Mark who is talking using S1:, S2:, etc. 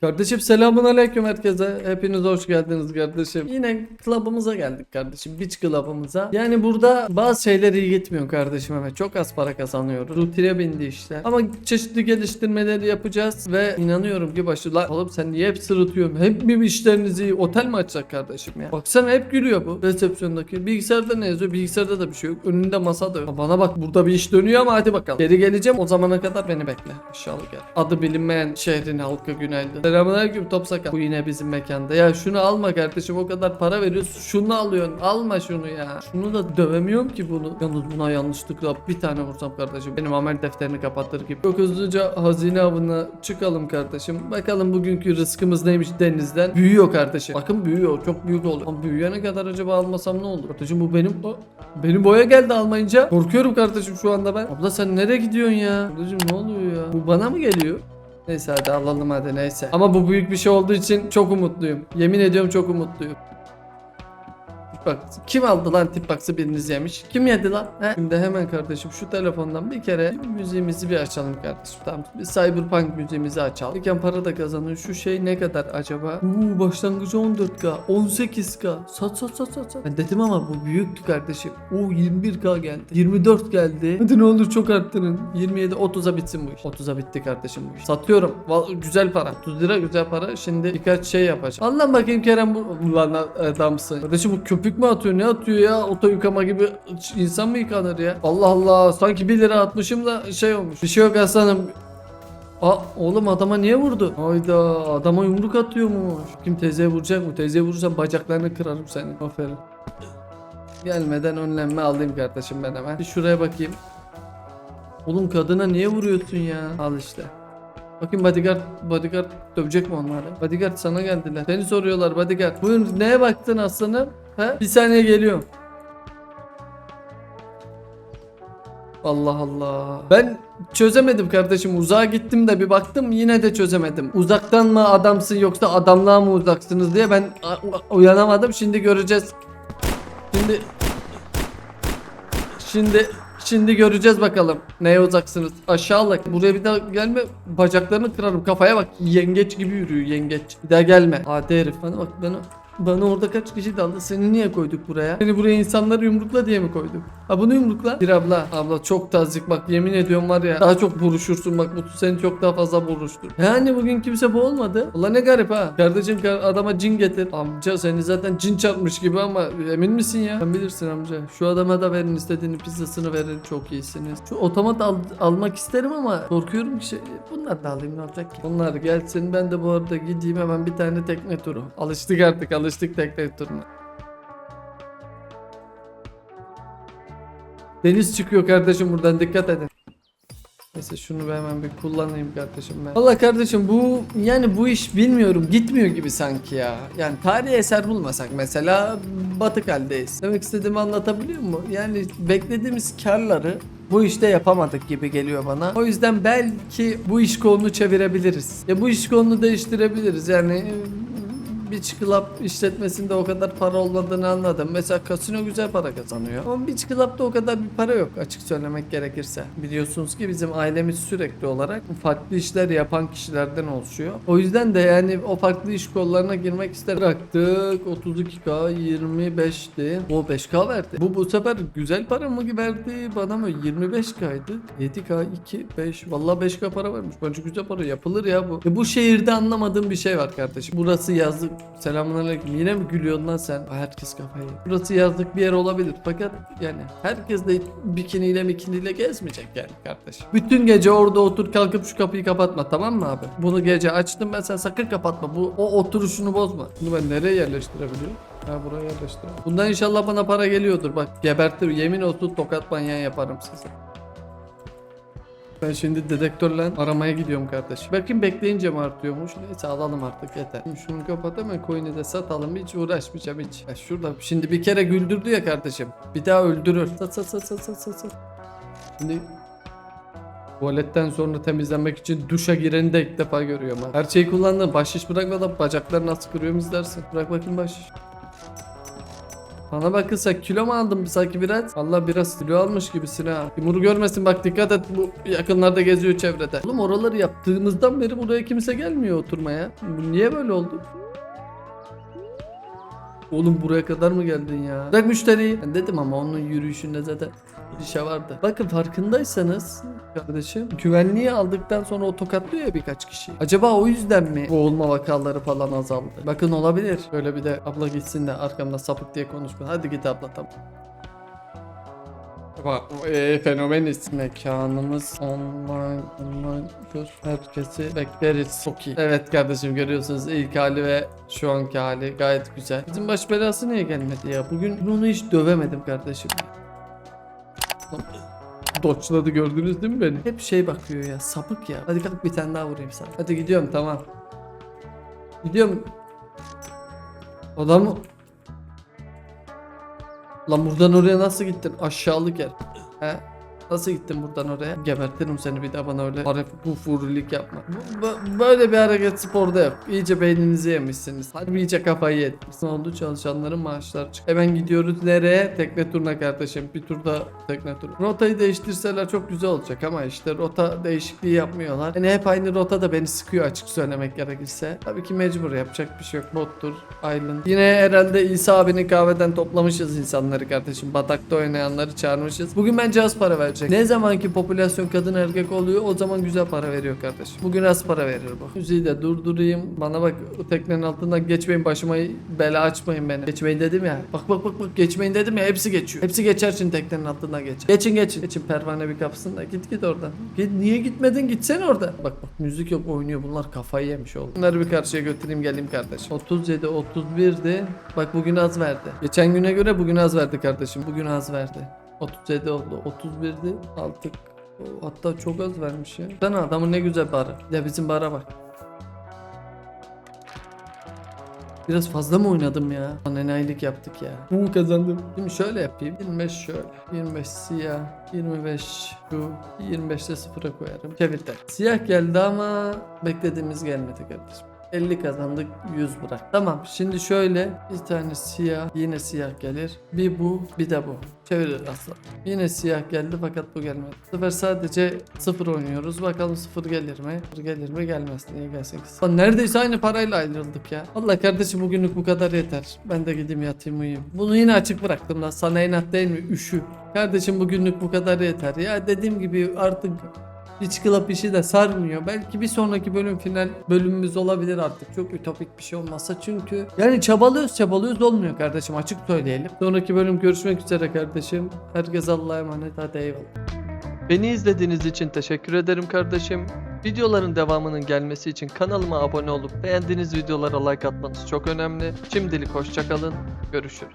S1: Kardeşim selamun aleyküm herkese. Hepiniz hoş geldiniz kardeşim. Yine klubumuza geldik kardeşim. Beach klubumuza. Yani burada bazı şeyler iyi gitmiyor kardeşim evet. Çok az para kazanıyoruz. Rutine bindi işte. Ama çeşitli geliştirmeleri yapacağız ve inanıyorum ki başarılar. Oğlum sen niye hep sırıtıyorsun? Hep mi işleriniz iyi? Otel mi açacak kardeşim ya? Baksana hep gülüyor bu resepsiyondaki. Bilgisayarda ne yazıyor? Bilgisayarda da bir şey yok. Önünde masa da yok. Bana bak burada bir iş dönüyor ama hadi bakalım. Geri geleceğim o zamana kadar beni bekle. İnşallah gel. Adı bilinmeyen şehrin halkı günaydın. Selamünaleyküm top sakal. Bu yine bizim mekanda. Ya şunu alma kardeşim o kadar para veriyorsun. Şunu alıyorsun. Alma şunu ya. Şunu da dövemiyorum ki bunu. Yalnız buna yanlışlıkla bir tane vursam kardeşim. Benim amel defterini kapatır gibi. Çok hızlıca hazine avına çıkalım kardeşim. Bakalım bugünkü rızkımız neymiş denizden. Büyüyor kardeşim. Bakın büyüyor. Çok büyük oluyor. Ama büyüyene kadar acaba almasam ne olur? Kardeşim bu benim... Benim boya geldi almayınca. Korkuyorum kardeşim şu anda ben. Abla sen nereye gidiyorsun ya? Kardeşim ne oluyor ya? Bu bana mı geliyor? Neyse hadi alalım hadi neyse. Ama bu büyük bir şey olduğu için çok umutluyum. Yemin ediyorum çok umutluyum. Bak kim aldı lan tip box'ı biriniz yemiş? Kim yedi lan? He? Şimdi hemen kardeşim şu telefondan bir kere müziğimizi bir açalım kardeşim. Tamam bir Cyberpunk müziğimizi açalım. Peki para da kazanıyor. Şu şey ne kadar acaba? Uuu başlangıcı 14k 18k sat sat sat sat sat. Ben dedim ama bu büyüktü kardeşim. Oo 21k geldi. 24 geldi. Hadi ne olur çok arttırın. 27 30'a bitsin bu iş. 30'a bitti kardeşim bu iş. Satıyorum. Vallahi güzel para. 30 lira güzel para. Şimdi birkaç şey yapacağım. Anlam bakayım Kerem bu. Ulan adamsın. Kardeşim bu köpük mü atıyor? Ne atıyor ya? Oto yıkama gibi insan mı yıkanır ya? Allah Allah. Sanki 1 lira atmışım da şey olmuş. Bir şey yok aslanım. Aa oğlum adama niye vurdu? Hayda adama yumruk atıyormuş. Kim teyzeye vuracak mı? Teyzeye vurursam bacaklarını kırarım senin. Aferin. Gelmeden önlenme alayım kardeşim ben hemen. Bir şuraya bakayım. Oğlum kadına niye vuruyorsun ya? Al işte. Bakayım bodyguard, bodyguard dövecek mi onları? Bodyguard sana geldiler. Seni soruyorlar bodyguard. Buyurun neye baktın aslanım? He? Bir saniye geliyorum. Allah Allah. Ben çözemedim kardeşim. Uzağa gittim de bir baktım yine de çözemedim. Uzaktan mı adamsın yoksa adamlığa mı uzaksınız diye ben uyanamadım. Şimdi göreceğiz. Şimdi Şimdi şimdi göreceğiz bakalım neye uzaksınız. Aşağılık. Buraya bir daha gelme. Bacaklarını kırarım. Kafaya bak. Yengeç gibi yürüyor yengeç. Bir daha gelme. Hadi herif. Bana bak bana. Bana orada kaç kişi daldı? Seni niye koyduk buraya? Seni buraya insanları yumrukla diye mi koyduk? Ha bunu yumrukla. Bir abla. Abla çok tazik bak yemin ediyorum var ya. Daha çok buruşursun bak. Bu seni çok daha fazla buruştur. Yani bugün kimse bu olmadı. Allah ne garip ha. Kardeşim kar- adama cin getir. Amca seni zaten cin çarpmış gibi ama emin misin ya? Sen bilirsin amca. Şu adama da verin istediğini pizzasını verin. Çok iyisiniz. Şu otomat al- almak isterim ama korkuyorum ki şey. Bunlar da alayım ne olacak ki? Bunlar gelsin ben de bu arada gideyim hemen bir tane tekne turu. Alıştık artık alıştık tekne turuna. Deniz çıkıyor kardeşim buradan dikkat edin. Neyse şunu bir hemen bir kullanayım kardeşim ben. Valla kardeşim bu yani bu iş bilmiyorum gitmiyor gibi sanki ya. Yani tarihi eser bulmasak mesela batık haldeyiz. Demek istediğimi anlatabiliyor mu? Yani beklediğimiz karları bu işte yapamadık gibi geliyor bana. O yüzden belki bu iş kolunu çevirebiliriz. Ya bu iş kolunu değiştirebiliriz. Yani Beach Club işletmesinde o kadar para olmadığını anladım. Mesela kasino güzel para kazanıyor. Ama Beach Club'da o kadar bir para yok açık söylemek gerekirse. Biliyorsunuz ki bizim ailemiz sürekli olarak farklı işler yapan kişilerden oluşuyor. O yüzden de yani o farklı iş kollarına girmek isterim. Bıraktık 32k 25'ti. O 5k verdi. Bu bu sefer güzel para mı verdi bana mı? 25k'ydı. 7k 2 5 vallahi 5k para vermiş. Bence güzel para yapılır ya bu. E bu şehirde anlamadığım bir şey var kardeşim. Burası yazlık. Selamünaleyküm. Yine mi gülüyorsun lan sen? Herkes kafayı. Burası yazlık bir yer olabilir. Fakat yani herkes de bikiniyle mikiniyle gezmeyecek yani kardeşim. Bütün gece orada otur kalkıp şu kapıyı kapatma tamam mı abi? Bunu gece açtım ben sen sakın kapatma. Bu o oturuşunu bozma. Bunu ben nereye yerleştirebiliyorum? Ha buraya yerleştir. Bundan inşallah bana para geliyordur. Bak gebertir. Yemin olsun tokat manyağı yaparım size. Ben şimdi dedektörle aramaya gidiyorum kardeşim. Bakayım bekleyince mi artıyormuş? Neyse alalım artık yeter. Şunu kapat hemen coin'i de satalım. Hiç uğraşmayacağım hiç. Ya şurada şimdi bir kere güldürdü ya kardeşim. Bir daha öldürür. Sat sat sat sat sat. sat. Şimdi Tuvaletten sonra temizlenmek için duşa gireni de ilk defa görüyorum ha. Her şeyi kullandım. Bahşiş bırakmadan bacakları nasıl kırıyorum izlersin. Bırak bakayım bahşiş. Bana bakırsa kilo mu aldın sanki biraz? Allah biraz kilo almış gibisin ha. Timur görmesin bak dikkat et bu yakınlarda geziyor çevrede. Oğlum oraları yaptığımızdan beri buraya kimse gelmiyor oturmaya. Bu niye böyle oldu? Oğlum buraya kadar mı geldin ya? Bırak müşteriyi. Ben dedim ama onun yürüyüşünde zaten bir şey vardı. Bakın farkındaysanız kardeşim güvenliği aldıktan sonra o tokatlıyor ya birkaç kişi. Acaba o yüzden mi boğulma vakaları falan azaldı? Bakın olabilir. Böyle bir de abla gitsin de arkamda sapık diye konuşma. Hadi git abla tamam. Bak e, fenomeniz mekanımız online online'dır. Herkesi bekleriz. Çok iyi. Evet kardeşim görüyorsunuz ilk hali ve şu anki hali gayet güzel. Bizim baş belası niye gelmedi ya? Bugün bunu hiç dövemedim kardeşim. Doçladı gördünüz değil mi beni? Hep şey bakıyor ya sapık ya. Hadi kalk bir tane daha vurayım sana. Hadi gidiyorum tamam. Gidiyorum. Adam Lan buradan oraya nasıl gittin? Aşağılık yer. He? Nasıl gittin buradan oraya? Gebertirim seni bir daha bana öyle harf bu furilik yapma. Bu- böyle bir hareket sporda yap. İyice beyninizi yemişsiniz. Hadi iyice kafayı yediniz. Ne oldu? Çalışanların maaşları çık. Hemen gidiyoruz nereye? Tekne turuna kardeşim. Bir turda tekne turu. Rotayı değiştirseler çok güzel olacak ama işte rota değişikliği yapmıyorlar. Yani hep aynı rota da beni sıkıyor açık söylemek gerekirse. Tabii ki mecbur yapacak bir şey yok. Bottur, Island. Yine herhalde İsa abinin kahveden toplamışız insanları kardeşim. Batakta oynayanları çağırmışız. Bugün bence az para verecek. Ne zamanki popülasyon kadın erkek oluyor o zaman güzel para veriyor kardeşim. Bugün az para verir bu. Müziği de durdurayım. Bana bak o teknenin altından geçmeyin başıma bela açmayın beni. Geçmeyin dedim ya. Bak bak bak bak geçmeyin dedim ya hepsi geçiyor. Hepsi geçer şimdi teknenin altından geçer. Geçin geçin. Geçin pervane bir kapısın da git git oradan. Git, niye gitmedin gitsene orada. Bak bak müzik yok oynuyor bunlar kafayı yemiş oldu. Bunları bir karşıya götüreyim geleyim kardeşim. 37 31'di. Bak bugün az verdi. Geçen güne göre bugün az verdi kardeşim. Bugün az verdi. 37 oldu. 31'di. Artık o, hatta çok az vermiş ya. Sana adamın ne güzel barı. De bizim bara bak. Biraz fazla mı oynadım ya? Lan enayilik yaptık ya. Bu kazandım. Şimdi şöyle yapayım. 25 şöyle. 25 siyah. 25 şu. 25'te sıfıra koyarım. Çevir der. Siyah geldi ama beklediğimiz gelmedi kardeşim. 50 kazandık 100 bırak. Tamam şimdi şöyle bir tane siyah yine siyah gelir. Bir bu bir de bu. Çevirir aslan. Yine siyah geldi fakat bu gelmedi. Bu sefer sadece sıfır oynuyoruz. Bakalım sıfır gelir mi? Sıfır gelir mi gelmez. Niye gelsin ki? Lan neredeyse aynı parayla ayrıldık ya. Allah kardeşim bugünlük bu kadar yeter. Ben de gideyim yatayım uyuyayım. Bunu yine açık bıraktım da sana inat değil mi? Üşü. Kardeşim bugünlük bu kadar yeter. Ya dediğim gibi artık Beach Club işi de sarmıyor. Belki bir sonraki bölüm final bölümümüz olabilir artık. Çok ütopik bir şey olmazsa çünkü yani çabalıyoruz çabalıyoruz olmuyor kardeşim açık söyleyelim. Sonraki bölüm görüşmek üzere kardeşim. Herkes Allah'a emanet hadi eyvallah.
S2: Beni izlediğiniz için teşekkür ederim kardeşim. Videoların devamının gelmesi için kanalıma abone olup beğendiğiniz videolara like atmanız çok önemli. Şimdilik hoşçakalın. Görüşürüz.